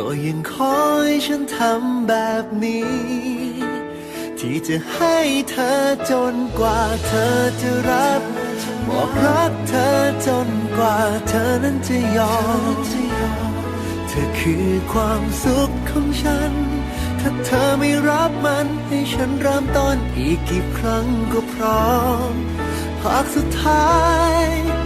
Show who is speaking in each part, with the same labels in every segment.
Speaker 1: ก็ยังคอยฉันทำแบบนี้ ที่จะให้เธอจนกว่าเธอจะรับบอกรักเธอจนกว่าเธอนั้นจะยอม เธอคือความสุขของฉัน ถ้าเธอไม่รับมันให้ฉันเริ่มต้นอีกกี่ครั้งก็พร้อมหากสุดท้าย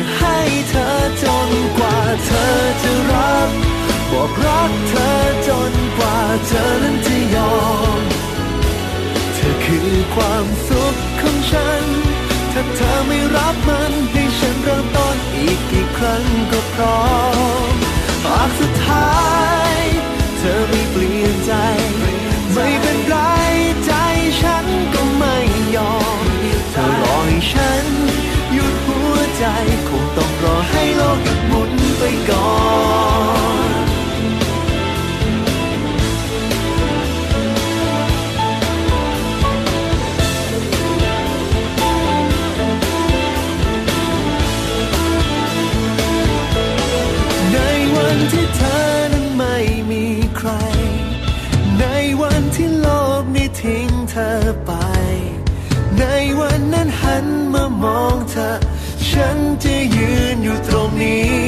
Speaker 1: จะให้เธอจนกว่าเธอจะรับ บอกรักเธอจนกว่าเธอนั้นจะยอม เธอคือความสุขของฉัน ถ้าเธอไม่รับมันให้ฉันเริ่มต้นอีกกี่ครั้งก็พร้อมหากสุดท้าย หมุนไปก่อนในวันที่เธอนั้นไม่มีใคร ในวันที่โลกนี้ทิ้งเธอไป ในวันนั้นหันมามองเธอ ฉันจะยืนอยู่ตรงนี้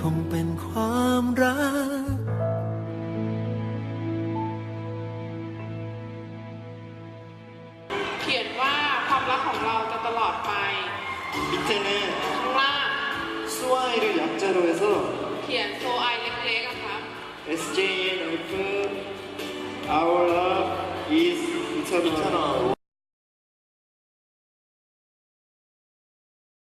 Speaker 1: คงเป็นความรัก
Speaker 2: เขียนว่าความรักของเราจะตลอดไป
Speaker 3: 見てね
Speaker 2: ข้างล่าง
Speaker 3: สัวไอรูワイกやっちゃยうぞ
Speaker 2: เขียนโซไอเล็กๆอะครับ
Speaker 3: SJN O P Our love is eternal